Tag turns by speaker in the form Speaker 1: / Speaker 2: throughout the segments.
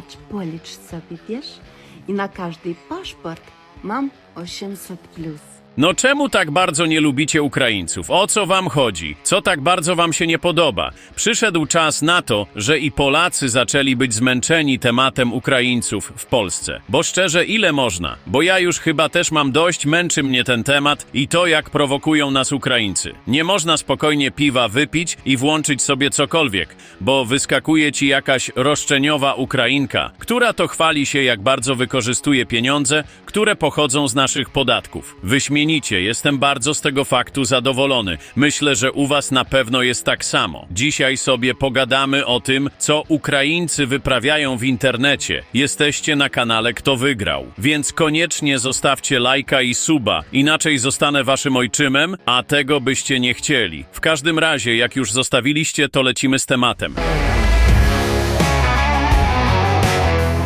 Speaker 1: Patrz, policz sobie, wiesz? I na każdy paszport mam 800 plus.
Speaker 2: No czemu tak bardzo nie lubicie Ukraińców? O co wam chodzi? Co tak bardzo wam się nie podoba? Przyszedł czas na to, że i Polacy zaczęli być zmęczeni tematem Ukraińców w Polsce. Bo szczerze, ile można? Bo ja już chyba też mam dość, męczy mnie ten temat i to, jak prowokują nas Ukraińcy. Nie można spokojnie piwa wypić i włączyć sobie cokolwiek, bo wyskakuje ci jakaś roszczeniowa Ukrainka, która to chwali się, jak bardzo wykorzystuje pieniądze, które pochodzą z naszych podatków. Wyśmienicie, jestem bardzo z tego faktu zadowolony. Myślę, że u was na pewno jest tak samo. Dzisiaj sobie pogadamy o tym, co Ukraińcy wyprawiają w internecie. Jesteście na kanale Kto Wygrał, więc koniecznie zostawcie lajka i suba, inaczej zostanę waszym ojczymem, a tego byście nie chcieli. W każdym razie, jak już zostawiliście, to lecimy z tematem.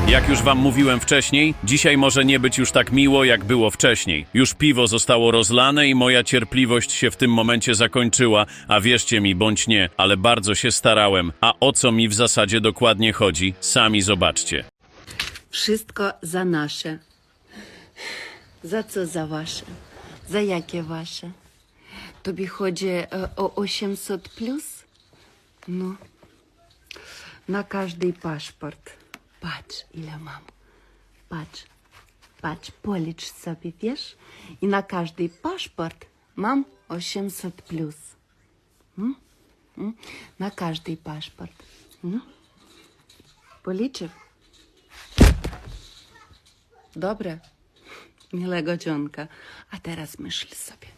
Speaker 2: Jak już wam mówiłem wcześniej, dzisiaj może nie być już tak miło, jak było wcześniej. Już piwo zostało rozlane i moja cierpliwość się w tym momencie zakończyła, a wierzcie mi bądź nie, ale bardzo się starałem. A o co mi w zasadzie dokładnie chodzi, sami zobaczcie.
Speaker 1: Wszystko za nasze. Za co za wasze? Za jakie wasze? Tobie chodzi e, o 800 plus? No. Na każdy paszport. Patrz, ile mam. Patrz. Patrz, policz sobie, wiesz? I na każdy paszport mam 800 plus. Mm? Mm? Na każdy paszport. No. Policzył? Dobre. Miłego dzionka. A teraz myśl sobie.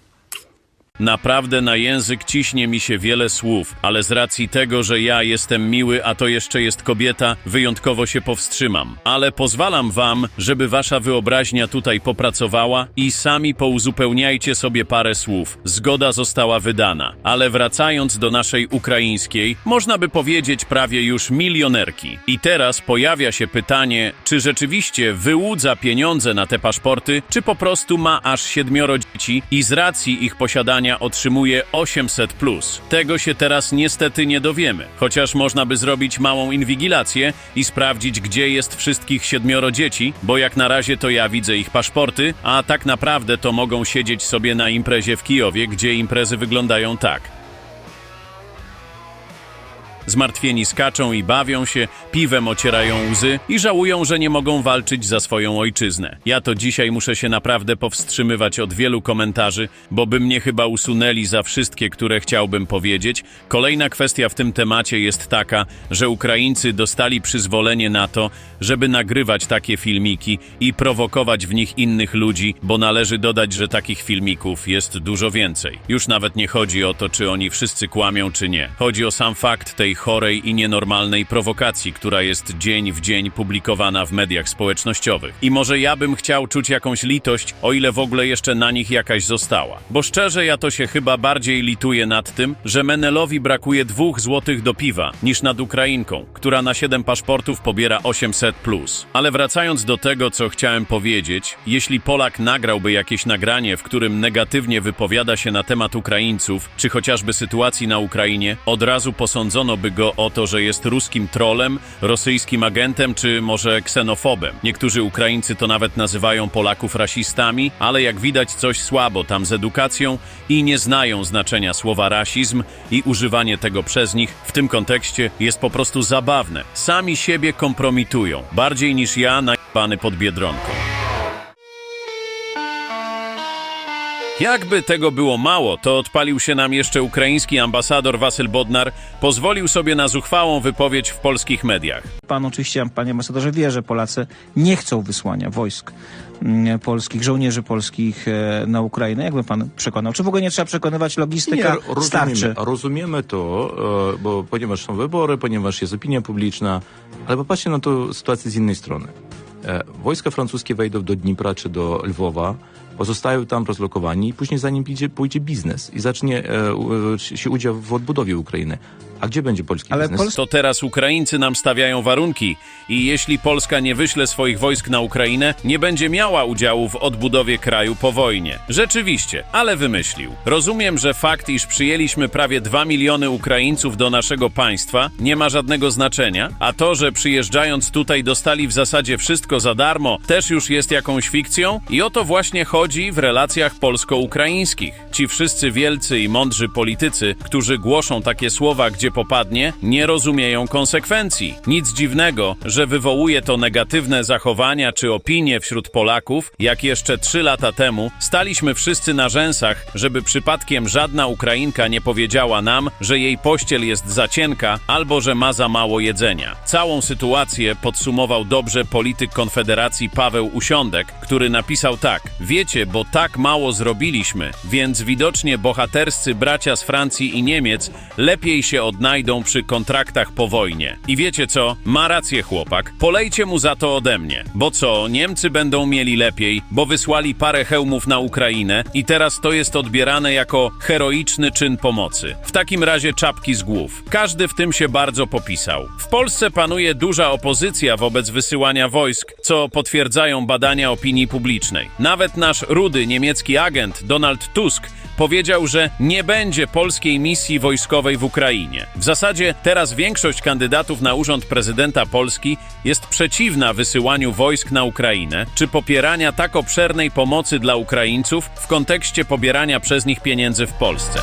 Speaker 2: Naprawdę na język ciśnie mi się wiele słów, ale z racji tego, że ja jestem miły, a to jeszcze jest kobieta, wyjątkowo się powstrzymam. Ale pozwalam wam, żeby wasza wyobraźnia tutaj popracowała i sami pouzupełniajcie sobie parę słów. Zgoda została wydana. Ale wracając do naszej ukraińskiej, można by powiedzieć prawie już milionerki. I teraz pojawia się pytanie, czy rzeczywiście wyłudza pieniądze na te paszporty, czy po prostu ma aż siedmioro dzieci i z racji ich posiadania otrzymuje 800 plus. Tego się teraz niestety nie dowiemy, chociaż można by zrobić małą inwigilację i sprawdzić, gdzie jest wszystkich siedmioro dzieci, bo jak na razie to ja widzę ich paszporty, a tak naprawdę to mogą siedzieć sobie na imprezie w Kijowie, gdzie imprezy wyglądają tak. Zmartwieni skaczą i bawią się, piwem ocierają łzy i żałują, że nie mogą walczyć za swoją ojczyznę. Ja to dzisiaj muszę się naprawdę powstrzymywać od wielu komentarzy, bo by mnie chyba usunęli za wszystkie, które chciałbym powiedzieć. Kolejna kwestia w tym temacie jest taka, że Ukraińcy dostali przyzwolenie na to, żeby nagrywać takie filmiki i prowokować w nich innych ludzi, bo należy dodać, że takich filmików jest dużo więcej. Już nawet nie chodzi o to, czy oni wszyscy kłamią, czy nie. Chodzi o sam fakt tej chorej i nienormalnej prowokacji, która jest dzień w dzień publikowana w mediach społecznościowych. I może ja bym chciał czuć jakąś litość, o ile w ogóle jeszcze na nich jakaś została. Bo szczerze, ja to się chyba bardziej lituję nad tym, że Menelowi brakuje dwóch złotych do piwa, niż nad Ukrainką, która na 7 paszportów pobiera 800 plus. Ale wracając do tego, co chciałem powiedzieć, jeśli Polak nagrałby jakieś nagranie, w którym negatywnie wypowiada się na temat Ukraińców, czy chociażby sytuacji na Ukrainie, od razu posądzono by go o to, że jest ruskim trolem, rosyjskim agentem, czy może ksenofobem. Niektórzy Ukraińcy to nawet nazywają Polaków rasistami, ale jak widać coś słabo tam z edukacją i nie znają znaczenia słowa rasizm i używanie tego przez nich w tym kontekście jest po prostu zabawne. Sami siebie kompromitują, bardziej niż ja najbany pod Biedronką. Jakby tego było mało, to odpalił się nam jeszcze ukraiński ambasador Wasyl Bodnar, pozwolił sobie na zuchwałą wypowiedź w polskich mediach.
Speaker 3: Pan oczywiście, panie ambasadorze, wie, że Polacy nie chcą wysłania wojsk mm, polskich, żołnierzy polskich e, na Ukrainę. Jakby pan przekonał? Czy w ogóle nie trzeba przekonywać? Logistyka
Speaker 4: rozumiemy,
Speaker 3: starczy.
Speaker 4: rozumiemy to, e, bo ponieważ są wybory, ponieważ jest opinia publiczna, ale popatrzcie na to sytuację z innej strony. E, Wojska francuskie wejdą do Dnipra czy do Lwowa pozostają tam rozlokowani i później za nim pójdzie, pójdzie biznes i zacznie e, u- się udział w odbudowie Ukrainy. A gdzie będzie polski
Speaker 3: Ale
Speaker 4: biznes?
Speaker 3: Polska
Speaker 2: To teraz Ukraińcy nam stawiają warunki i jeśli Polska nie wyśle swoich wojsk na Ukrainę, nie będzie miała udziału w odbudowie kraju po wojnie. Rzeczywiście, ale wymyślił. Rozumiem, że fakt, iż przyjęliśmy prawie 2 miliony Ukraińców do naszego państwa, nie ma żadnego znaczenia, a to, że przyjeżdżając tutaj dostali w zasadzie wszystko za darmo, też już jest jakąś fikcją i o to właśnie chodzi w relacjach polsko-ukraińskich. Ci wszyscy wielcy i mądrzy politycy, którzy głoszą takie słowa, gdzie popadnie, nie rozumieją konsekwencji. Nic dziwnego, że wywołuje to negatywne zachowania czy opinie wśród Polaków, jak jeszcze trzy lata temu staliśmy wszyscy na rzęsach, żeby przypadkiem żadna Ukrainka nie powiedziała nam, że jej pościel jest za cienka albo że ma za mało jedzenia. Całą sytuację podsumował dobrze polityk Konfederacji Paweł Usiądek, który napisał tak: Wiecie, bo tak mało zrobiliśmy, więc widocznie bohaterscy bracia z Francji i Niemiec lepiej się odnajdą przy kontraktach po wojnie. I wiecie co? Ma rację chłopak. Polejcie mu za to ode mnie. Bo co, Niemcy będą mieli lepiej, bo wysłali parę hełmów na Ukrainę i teraz to jest odbierane jako heroiczny czyn pomocy. W takim razie czapki z głów. Każdy w tym się bardzo popisał. W Polsce panuje duża opozycja wobec wysyłania wojsk, co potwierdzają badania opinii publicznej. Nawet nasz rudy niemiecki agent Donald Tusk powiedział, że nie będzie polskiej misji wojskowej w Ukrainie. W zasadzie teraz większość kandydatów na urząd prezydenta Polski jest przeciwna wysyłaniu wojsk na Ukrainę czy popierania tak obszernej pomocy dla Ukraińców w kontekście pobierania przez nich pieniędzy w Polsce.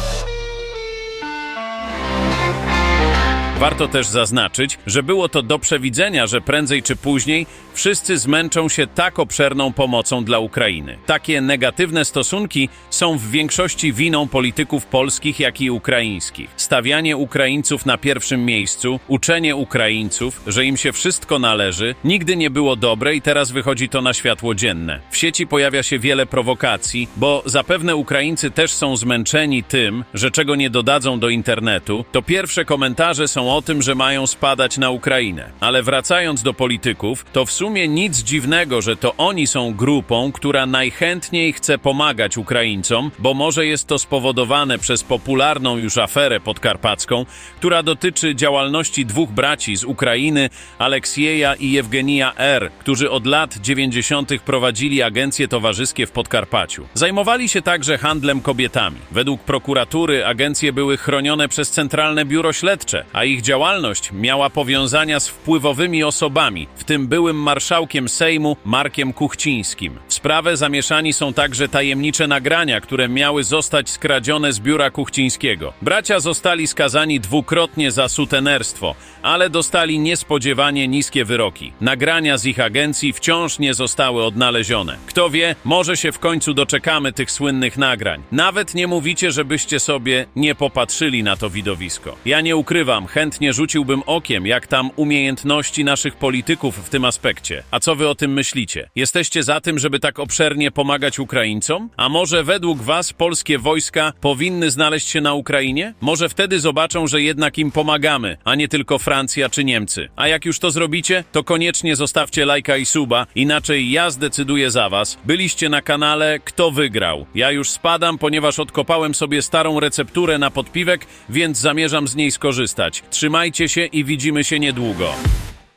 Speaker 2: Warto też zaznaczyć, że było to do przewidzenia, że prędzej czy później wszyscy zmęczą się tak obszerną pomocą dla Ukrainy. Takie negatywne stosunki są w większości winą polityków polskich, jak i ukraińskich. Stawianie Ukraińców na pierwszym miejscu, uczenie Ukraińców, że im się wszystko należy, nigdy nie było dobre i teraz wychodzi to na światło dzienne. W sieci pojawia się wiele prowokacji, bo zapewne Ukraińcy też są zmęczeni tym, że czego nie dodadzą do internetu, to pierwsze komentarze są o tym, że mają spadać na Ukrainę. Ale wracając do polityków, to w sumie nic dziwnego, że to oni są grupą, która najchętniej chce pomagać Ukraińcom, bo może jest to spowodowane przez popularną już aferę podkarpacką, która dotyczy działalności dwóch braci z Ukrainy, Aleksieja i Jewgenija R., którzy od lat 90. prowadzili agencje towarzyskie w Podkarpaciu. Zajmowali się także handlem kobietami. Według prokuratury agencje były chronione przez Centralne Biuro Śledcze, a ich działalność miała powiązania z wpływowymi osobami, w tym byłym marszałkiem Sejmu Markiem Kuchcińskim. W sprawę zamieszani są także tajemnicze nagrania, które miały zostać skradzione z biura Kuchcińskiego. Bracia zostali skazani dwukrotnie za sutenerstwo, ale dostali niespodziewanie niskie wyroki. Nagrania z ich agencji wciąż nie zostały odnalezione. Kto wie, może się w końcu doczekamy tych słynnych nagrań. Nawet nie mówicie, żebyście sobie nie popatrzyli na to widowisko. Ja nie ukrywam, chętnie rzuciłbym okiem, jak tam umiejętności naszych polityków w tym aspekcie. A co wy o tym myślicie? Jesteście za tym, żeby tak obszernie pomagać Ukraińcom? A może według was polskie wojska powinny znaleźć się na Ukrainie? Może wtedy zobaczą, że jednak im pomagamy, a nie tylko Francja czy Niemcy. A jak już to zrobicie, to koniecznie zostawcie lajka i suba, inaczej ja zdecyduję za was. Byliście na kanale Kto wygrał. Ja już spadam, ponieważ odkopałem sobie starą recepturę na podpiwek, więc zamierzam z niej skorzystać. Trzymajcie się i widzimy się niedługo.